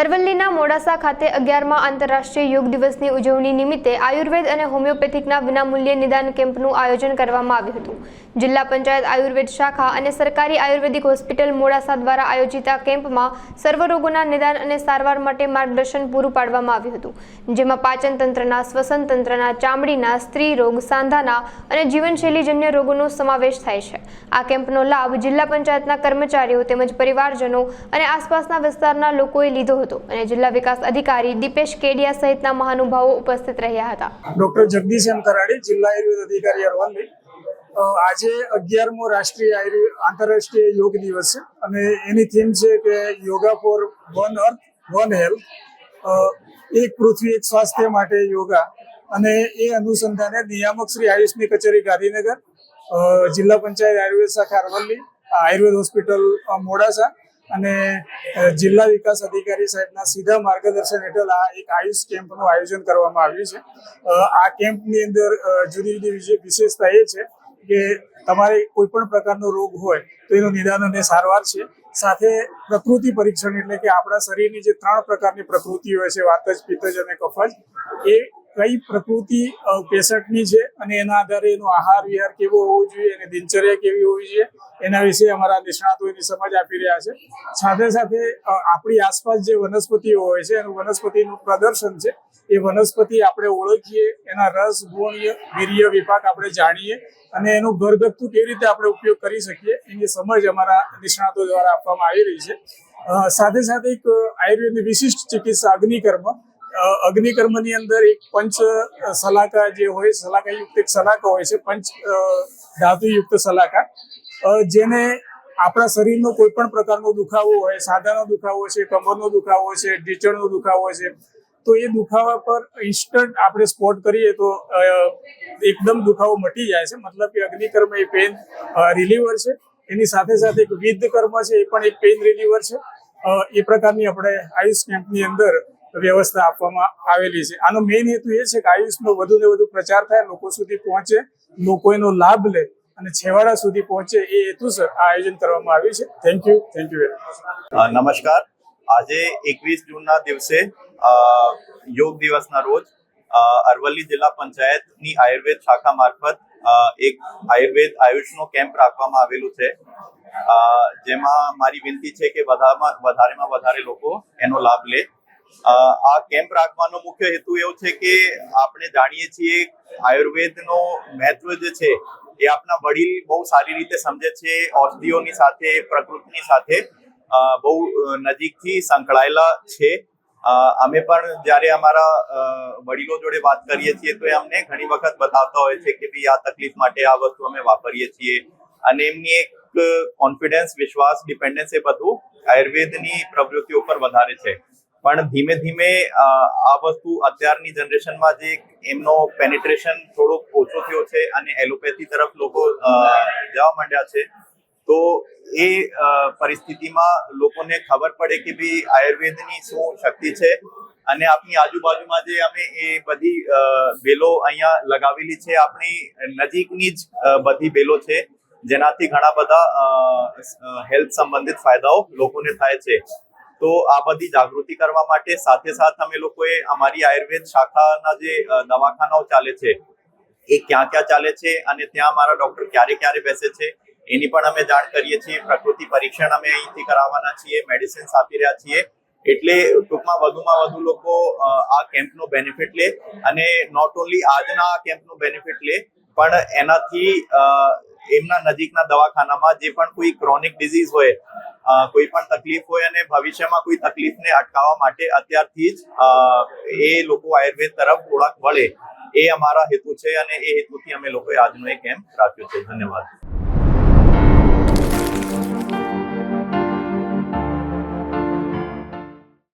અરવલ્લીના મોડાસા ખાતે અગિયારમાં આંતરરાષ્ટ્રીય યોગ દિવસની ઉજવણી નિમિત્તે આયુર્વેદ અને હોમિયોપેથિકના વિનામૂલ્યે નિદાન કેમ્પનું આયોજન કરવામાં આવ્યું હતું. જિલ્લા પંચાયત આયુર્વેદ શાખા અને સરકારી આયુર્વેદિક હોસ્પિટલ મોડાસા દ્વારા આયોજિત આ કેમ્પમાં સર્વ રોગોના નિદાન અને સારવાર માટે માર્ગદર્શન પૂરું પાડવામાં આવ્યું હતું. જેમાં પાચન તંત્રના, શ્વસન તંત્રના, ચામડીના, સ્ત્રી રોગ, સાંધાના અને જીવનશૈલીજન્ય રોગોનો સમાવેશ થાય છે. આ કેમ્પનો લાભ જિલ્લા પંચાયતના કર્મચારીઓ તેમજ પરિવારજનો અને આસપાસના વિસ્તારના લોકોએ લીધો હતો અને જિલ્લા વિકાસ અધિકારી દીપેશ કેડિયા સહિતના મહાનુભાવો ઉપસ્થિત રહ્યા હતા. ડોક્ટર જગદીશ એમ જિલ્લા આયુર્વેદ અધિકારી અરવલ્લી. આજે અગિયારમો રાષ્ટ્રીય આંતરરાષ્ટ્રીય યોગ દિવસ છે અને એની થીમ છે કે yoga for one earth, one health. એક પૃથ્વી, એક સ્વાસ્થ્ય માટે યોગા. અને એ અનુસંધાને નિયામક શ્રી આયુષની કચેરી ગાંધીનગર જિલ્લા પંચાયત આયુર્વેદ શાખા અરવલ્લી, આયુર્વેદ હોસ્પિટલ મોડાસા અને જિલ્લા વિકાસ અધિકારી સાહેબના સીધા માર્ગદર્શન હેઠળ આ એક આયુષ કેમ્પનું આયોજન કરવામાં આવ્યું છે. આ કેમ્પની અંદર જુદી જુદી વિશે- વિશેષતા એ છે કે તમારે કોઈ પણ પ્રકારનો રોગ હોય તો એનું નિદાન અને સારવાર છે. સાથે પ્રકૃતિ પરીક્ષણ એટલે કે આપણા શરીરની જે ત્રણ પ્રકારની પ્રકૃતિ હોય છે, વાતજ, પિત્તજ અને કફજ, એ કઈ પ્રકૃતિ પેશન્ટની છે અને એના આધારે એનો આહાર, વિહાર કેવો હોવો જોઈએ અને દિનચર્યા કેવી હોવી જોઈએ, એના વિશે અમારા નિષ્ણાતો સમજ આપી રહ્યા છે. સાથે સાથે આપણી આસપાસ જે વનસ્પતિઓ હોય છે, એનું વનસ્પતિનું પ્રદર્શન છે, એ વનસ્પતિ આપણે ઓળખીએ, એના રસ, ગુણ, વીર્ય વિભાગ આપણે જાણીએ અને એનું ઘરગથ્થુ કેવી રીતે આપણે ઉપયોગ કરી શકીએ, એની સમજ અમારા નિષ્ણાતો દ્વારા આપવામાં આવી રહી છે. સાથે સાથે એક આયુર્વેદની વિશિષ્ટ ચિકિત્સા અગ્નિકર્મ અગ્નિકર્મની અંદર એક પંચ સલાકા જે હોય સલાકાયુક્ત એક સલાકા હોય છે, પંચ ધાતુયુક્ત સલાકા જેને આપણા શરીરનો કોઈ પણ પ્રકારનો દુખાવો હોય સાધાનો દુખાવો છે, કમરનો દુખાવો છે ઢીચણનો દુખાવો છે, તો એ દુખાવા પર ઇન્સ્ટન્ટ આપણે સ્પોટ કરીએ તો એકદમ દુખાવો મટી જાય છે. મતલબ કે અગ્નિકર્મ એ પેન રિલીવર છે. એની સાથે સાથે એક વિદ્ધ કર્મ છે, એ પણ એક પેઇન રિલીવર છે. એ પ્રકારની આપણે આયુષ કેમ્પની અંદર વ્યવસ્થા આપવામાં આવેલી છે. આનો મેઇન હેતુ એ છે કે આયુષનો વધુ ને વધુ પ્રચાર થાય, લોકો સુધી પહોંચે લોકો એનો લાભ લે અને છેવાડા સુધી પહોંચે એ હેતુસર આ આયોજન કરવામાં આવ્યું છે. Thank you thank you very નમસ્કાર. આજે એકવીસ જૂનના દિવસે યોગ દિવસના રોજ અરવલ્લી જિલ્લા પંચાયતની આયુર્વેદ શાખા મારફત એક આયુર્વેદ આયુષનો કેમ્પ રાખવામાં આવેલું છે. જેમાં મારી વિનંતી છે કે વધારેમાં વધારે લોકો એનો લાભ લે. આ કેમ્પ રાખવાનો મુખ્ય હેતુ એવો છે કે આપણે જાણીએ છીએ આયુર્વેદનો મહત્વ જે છે એ આપણા વડીલ બહુ સારી રીતે સમજે છે, ઔષધિઓની સાથે, પ્રકૃતિની સાથે બહુ નજીકથી સંકળાયેલા છે. અમે પણ જ્યારે અમારા વડીલો જોડે વાત કરીએ છીએ તો એ અમને ઘણી વખત બતાવતા હોય છે કે ભાઈ આ તકલીફ માટે આ વસ્તુ અમે વાપરીએ છીએ. અને એમની એક કોન્ફિડન્સ વિશ્વાસ ડિપેન્ડન્સ એ બધું આયુર્વેદની પ્રવૃત્તિઓ પર વધારે છે. પણ ધીમે ધીમે આ વસ્તુ અત્યારની જનરેશનમાં જે એમનો પેનિટ્રેશન થોડોક ઓછો થયો છે અને એલોપેથી તરફ લોકો જવા માંડ્યા છે, તો એ પરિસ્થિતિમાં લોકોને ખબર પડે કે ભાઈ આયુર્વેદની શું શક્તિ છે અને આપણી આજુબાજુમાં જે અમે એ બધી બેલો અહીંયા લગાવેલી છે, આપણી નજીકની જ બધી બેલો છે, જેનાથી ઘણા બધા હેલ્થ સંબંધિત ફાયદાઓ લોકોને થાય છે. તો આ બધી જાગૃતિ કરવા માટે સાથે સાથે અમે લોકોએ અમારી આયુર્વેદ શાખાના જે દવાખાનાઓ ચાલે છે, એ ક્યાં ક્યાં ચાલે છે અને ત્યાં અમારા ડોક્ટર ક્યારે ક્યારે બેસે છે, એની પણ અમે જાણ કરીએ છીએ. પ્રકૃતિ પરીક્ષણ અમે અહીંથી કરાવવાના છીએ મેડિસિન્સ આપી રહ્યા છીએ. એટલે ટૂંકમાં વધુમાં વધુ લોકો આ કેમ્પનો બેનિફિટ લે અને નોટ ઓનલી આજના આ કેમ્પનો બેનિફિટ લે, પણ એનાથી એમના નજીકના દવાખાનામાં જે પણ કોઈ ક્રોનિક ડિઝીઝ હોય કોઈ પણ તકલીફ હોય અને ભવિષ્યમાં કોઈ તકલીફને અટકાવવા માટે અત્યારથી જ એ લોકો આયુર્વેદ તરફ થોડાક વળે. એ અમારા હેતુ છે અને એ હેતુથી અમે લોકોએ આજનો એ કેમ્પ રાખ્યો છે. ધન્યવાદ.